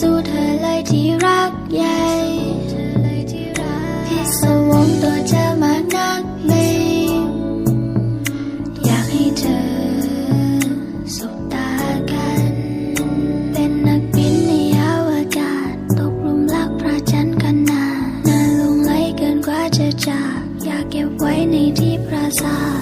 สู้เธอเลยที่รักใหญ่พิศวงตัวเธอมานักเลงอยากให้เธอสบตากัน เป็นนักบินในอวกาศ ตกหลุมรักพระจันทร์กันนานน่าหลงไหลเกินกว่าจะจาก อยากเก็บไว้ในที่ปราสาท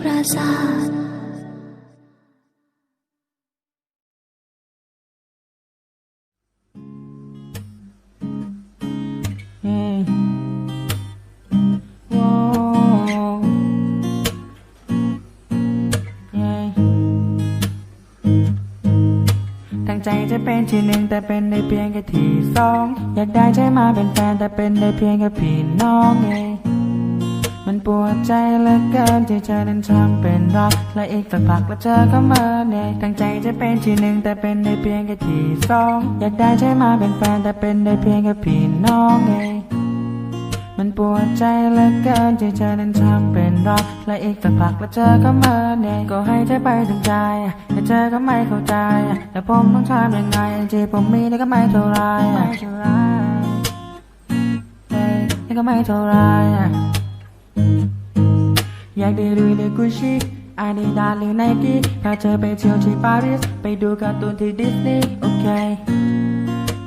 ปราสาท Mm. Whoa. Yeah. ตั้งใจจะเป็นที่หนึ่งแต่เป็นได้เพียงแค่ที่สอง อยากได้ใจมาเป็นแฟนแต่เป็นได้เพียงแค่พี่น้องเอง มันปวดใจเหลือเกินที่เธอนั้นทำเป็นรัก และอีกสักพักแล้วเธอก็มาเนี่ยตั้งใจจะเป็นที่หนึ่งแต่เป็นได้เพียงแค่ที่สองอยากได้ใจมาเป็นแฟนแต่เป็นได้เพียงแค่พี่น้องเองมันปวดใจเหลือเกินที่เธอนั้นทำเป็นรัก และอีกสักพักแล้วเธอก็มาเนี่ยก็ให้เธอไปถึงใจแต่เธอก็ไม่เข้าใจแล้วผมต้องทำยังไงที่ผมมีนี่ก็ไม่เท่าไรนี่ก็ไม่เท่าไร อยากได้ลุยในกุชชี่อาดิดาหรือไนกี้พาเธอไปเที่ยวที่ปารีส ไปดูการ์ตูนที่ดิสนีย์ โอเค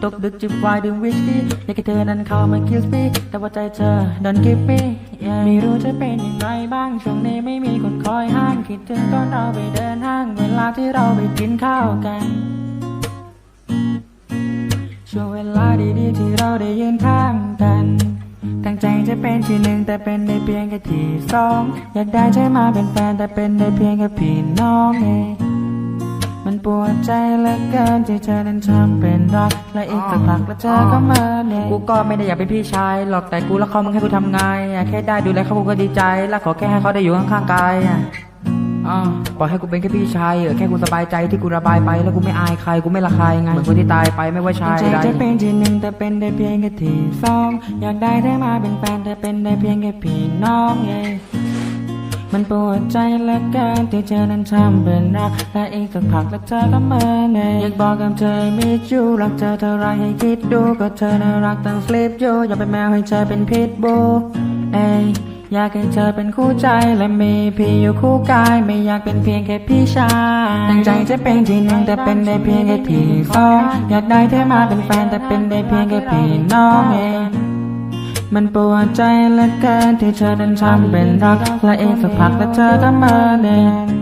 ตกดึกจิบไวน์ดื่มวิสกี้อยากให้เธอนั้นเข้ามาคิสปี้แต่ว่าใจเธอ don't give me yeah ไม่รู้จะเป็นอย่างไรบ้าง ช่วงนี้ไม่มีคนคอยห้ามคิดถึงตอนเราไปเดินห้าง เวลาที่เราไปกินข้าวกันช่วงเวลาดีๆที่เราได้ยืนข้างกัน ตั้งใจจะเป็นที่หนึ่งแต่เป็นได้เพียงแค่ที่สองอยากได้ใจมาเป็นแฟนแต่เป็นได้เพียงแค่พี่น้องเองมันปวดใจเหลือเกินที่เธอนั้นทำเป็นรัก และอีกสักพักแล้วเธอก็มาเนี่ยกูก็ไม่ได้อยากเป็นพี่ชายหรอกแต่กูรักเขามึงให้กูทำไงแค่ได้ดูแลเขากูก็ดีใจ และขอแค่ให้เขาได้อยู่ข้างๆกาย อะอ่าปล่อยให้กูเป็นแค่พี่ชายเออแค่กูสบายใจที่กูระบายไปแล้วกูไม่อายใครกูไม่ละคายไงเหมือนคนที่ตายไปไม่ว่าชายใดจะเป็นที่หนึ่งแต่เป็นได้เพียงแค่ที่สองอยากได้ได้มาเป็นแฟนแต่เป็นได้เพียงแค่พี่น้องเองมันปวดใจเหลือเกินที่เธอนั้นทำเป็นรักและอีกสักพักแล้วเธอก็เมินเองอยากบอกกับเธอมีจูรักเธอเท่าไรให้คิดดูก็เธอน่ารักตั้งสลิปอยู่อย่าเป็นแมวให้เธอเป็นพิษบูเอย อยากให้เธอเป็นคู่ใจและมีพี่อยู่คู่กาย ไม่อยากเป็นเพียงแค่พี่ชายตั้งใจจะเป็นที่หนึ่งแต่เป็นได้เพียงแค่ที่สองอยากได้เธอมาเป็นแฟนแต่เป็นได้เพียงแค่พี่น้องเองมันปวดใจเหลือเกินที่เธอนั้นทำเป็นรักและเองสักพักแล้วเธอก็มาเดิน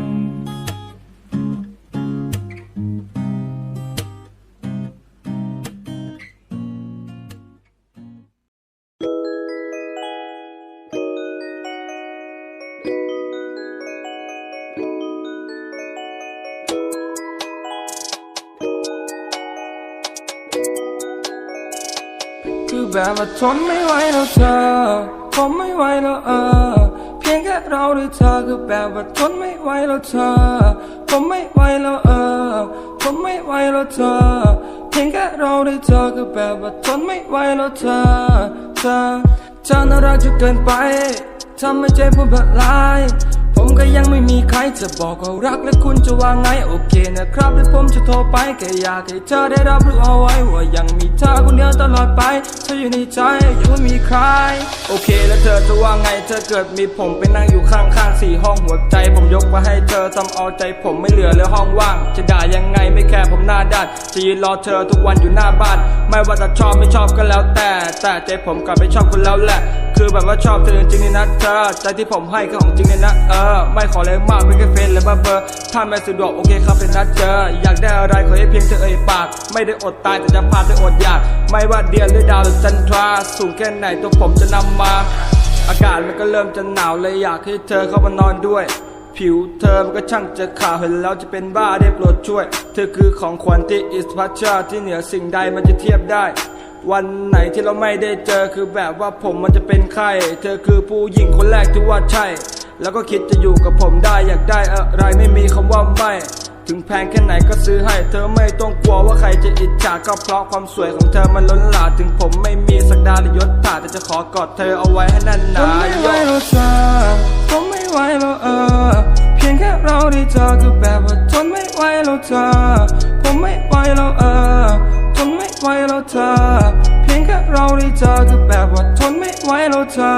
แบบว่าทนไม่ไหวแล้วเธอผมไม่ไหวแล้วเออ เพียงแค่เราด้วยเธอคือแบบว่าทนไม่ไหวแล้วเธอผมไม่ไหวแล้วเออผมไม่ไหวแล้วเธอ เพียงแค่เราด้วยเธอคือแบบว่าทนไม่ไหวแล้วเธอเธอเธอน่ารักจนเกินไปทำให้ใจผมละลาย ผมก็ยังไม่มีใครจะบอกว่ารักและคุณจะว่าไงโอเคนะครับเดี๋ยวผมจะโทรไปแค่อยากให้เธอได้รับรู้เอาไว้ว่ายังมีเธอคนเดียวตลอดไปเธออยู่ในใจยังไม่มีใคร โอเคแล้วเธอจะว่าไงเธอเกิดมีผมไปนั่งอยู่ข้างๆสี่ห้องหัวใจ ผมยกมาให้เธอทำเอาใจผมไม่เหลือเลยห้องว่าง จะด่ายังไงไม่แคร์ผมหน้าด้านจะยืนรอเธอทุกวันอยู่หน้าบ้าน ไม่ว่าจะชอบไม่ชอบก็แล้วแต่ แต่ใจผมกลับไม่ชอบคุณแล้วแหละ คือแบบว่าชอบเธอจริงๆเลยนะเธอใจที่ผมให้คือของจริงเลยนะเออ ไม่ขออะไรมากเป็นแค่เฟนและบ้าเบอร์ ถ้าไม่สะดวกโอเคครับเป็นนัดเจอ อยากได้อะไรขอให้เพียงเธอเอ่ยปาก ไม่ได้อดตายแต่จะพาเธออดอยาก ไม่ว่าเดือนหรือดาวหรือจันทรา สูงแค่ไหนตัวผมจะนำมา อากาศมันก็เริ่มจะหนาวเลยอยากให้เธอเข้ามานอนด้วยผิวเธอมันก็ช่างจะขาวเห็นแล้วจะเป็นบ้าได้โปรดช่วย เธอคือของขวัญที่อิสพัชชาที่เหนือสิ่งใดมันจะเทียบได้ วันไหนที่เราไม่ได้เจอคือแบบว่าผมมันจะเป็นไข้ เธอคือผู้หญิงคนแรกที่ว่าใช่ แล้วก็คิดจะอยู่กับผมได้อยากได้อะไรไม่มีคำว่าไม่ ถึงแพงแค่ไหนก็ซื้อให้ เธอไม่ต้องกลัวว่าใครจะอิจฉาก็เพราะความสวยของเธอมันล้นหลามถึงผมไม่มีสักดาหรือยศถาแต่จะขอกอดเธอเอาไว้ให้แน่นหนาไม่ไหวแล้วเธอผมไม่ไหวแล้วเออเพียงแค่เราได้เจอคือแบบว่าทนไม่ไหวแล้วเธอผมไม่ไหวแล้วเออทนไม่ไหวแล้ว เธอเพียงแค่เราได้เจอคือแบบว่าทนไม่ไหวแล้วเธอ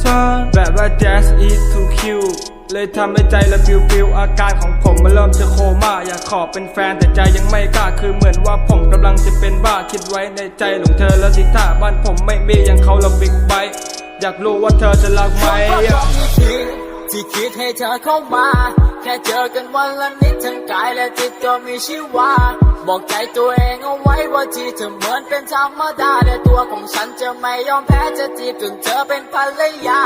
เธอแบบว่า just is too cute เลยทำให้ใจละฟิวฟิวอาการของผมมันเริ่มจะโคม่าอยากขอเป็นแฟนแต่ใจยังไม่กล้าคือเหมือนว่าผมกำลังจะเป็นบ้าคิดไว้ในใจหลงเธอแล้วสิท่าบ้านผมไม่มีอย่างเขาเราบิ๊กไบค์อยากรู้ว่าเธอจะรักไหมที่คิดให้เธอเข้ามา แค่เจอกันวันละนิดทั้งกายและจิตก็มีชีวา บอกใจตัวเองเอาไว้ว่าที่เธอเหมือนเป็นธรรมดาแต่ตัวของฉันจะไม่ยอมแพ้จะจีบจนเธอเป็นภรรยา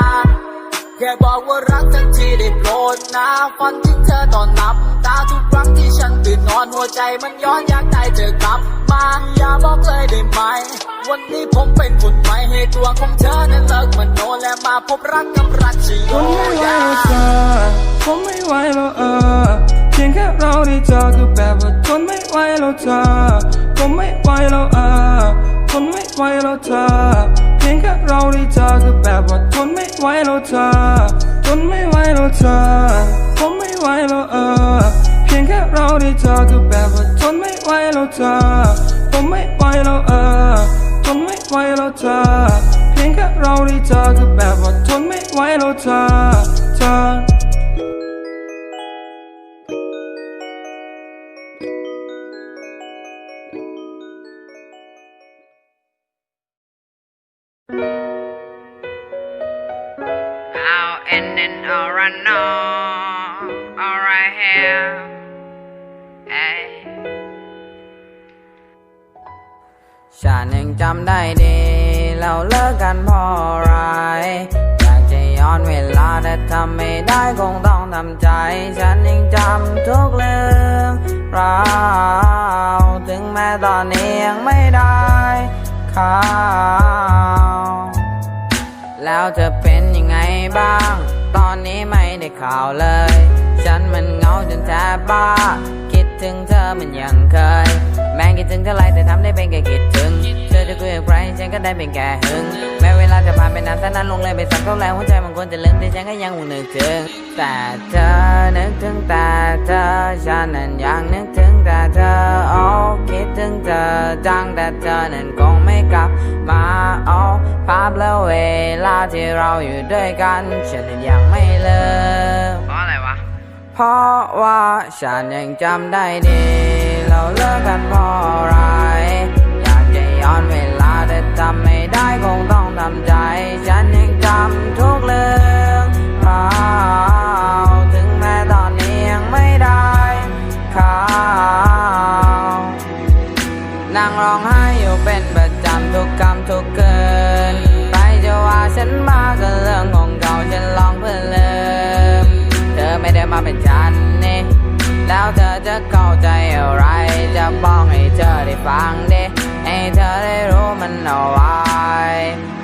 แค่บอกว่ารักทันทีได้โปรดนะฝันถึงเธอตอนนับตาทุกครั้งที่ฉันตื่นนอนหัวใจมันย้อนอยากได้เธอกลับมาอย่าบอกเลยได้ไหม วันนี้ผมเป็นคนใหม่ให้ตัวของเธอนั้นเลิกมโนและมาพบรักกับรักชโยผมไม่ไหวแล้วเธอผมไม่ไหวแล้วเออ พียงแค่เราได้เจอคือแบบว่าทนไม่ไหวแล้วเธอผมไม่ไหวแล้วเออทนไม่ไหวแล้วเธอเพียงแค่เราได้เจอคือแบบว่าทนไม่ไหวแล้วเธอทนไม่ไหวแล้วเธอผมไม่ไหวแล้วเออเพียงแค่เราได้เจอคือแบบว่าทนไม่ไหวแล้วเธอผมไม่ไหวแล้วเออทนไม่ไหวแล้วเธอเพียงแค่เราได้เจอคือแบบว่าทนไม่ไหวแล้วเธอเธอ all right here. Hey. ฉันยังจำได้ดี เราเลิกกันเพราะอะไรอยากจะย้อนเวลาแต่ทำไม่ได้คงต้องทำใจ ฉันยังจำทุกเรื่องราวถึงแม้ตอนนี้ยังไม่ได้ข่าวแล้วจะเป็นยังไงบ้าง ข่าวเลย ฉันมันเหงาจนแทบบ้า คิดถึงเธอมันยังเคย แม่งคิดถึงเท่าไรแต่ทำได้เป็นแค่คิดถึง เธอจะคุยกับใครฉันก็ได้เป็นแค่หึง แม้เวลาจะผ่านไปนานแต่นั้นลงเลยไปสักเท่าไรหัวใจมันควรจะลืมแต่ฉันก็ยังคงนึกถึง แต่เธอนึกถึงแต่เธอ ฉันนั้นยังนึกถึงแต่เธอโอ้คิดถึงเธอจังแต่เธอนั้นคงไม่กลับมา ภาพและเวลาที่เราอยู่ด้วยกันฉันยังไม่เลิกเพราะอะไรวะ เพราะว่าฉันยังจำได้ดี เราเลิกกันเพราะอะไร อยากจะย้อนเวลาแต่จำไม่ได้คงต้องทำใจ ฉันยังจำทุก ฟังดิให้เธอได้รู้มันเอาไว้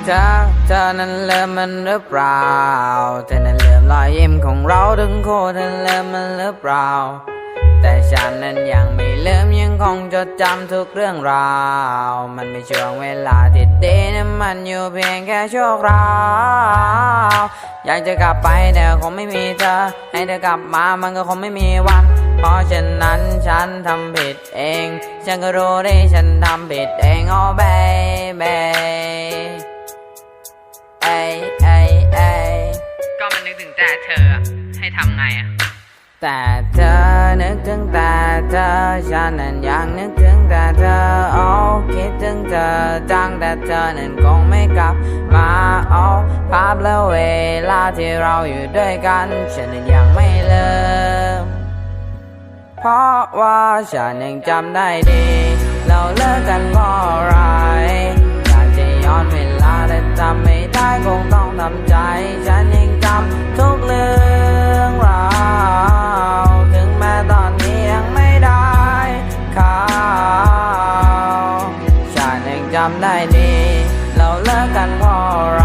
เธอเธอนั้นลืมมันหรือเปล่า เธอนั้นลืมรอยยิ้มของเราทั้งคู่เธอลืมมันหรือเปล่า แต่ฉันนั้นยังไม่ลืมยังคงจดจำทุกเรื่องราว มันไม่ช่วงเวลาที่ดีนะมันอยู่เพียงแค่ชั่วคราวอยากจะกลับไปแต่คงไม่มีเธอ ให้เธอกลับมามันก็คงไม่มีวัน เพราะฉะนั้นฉันทำผิดเอง ฉันก็รู้ได้ฉันทำผิดเองอ๋อ baby เอ้ยเอ้ยเอ้ยก็มันนึกถึงแต่เธออะให้ทำไงอะแต่เธอนึกถึงแต่เธอฉันนั้นยังนึกถึงแต่เธอโอ้คิดถึงเธอจังแต่เธอนั้นคงไม่กลับมาโอ้ภาพและเวลาที่เราอยู่ด้วยกัน ฉันนั้นยังไม่เลิก เพราะว่าฉันยังจำได้ดี เราเลิกกันเพราะอะไรอยากจะย้อนเวลาแต่จำไม่ได้คงต้องทำใจ ฉันยังจำทุกเรื่องราวถึงแม้ตอนนี้ยังไม่ได้ข่าวฉันยังจำได้ดี เราเลิกกันเพราะอะไร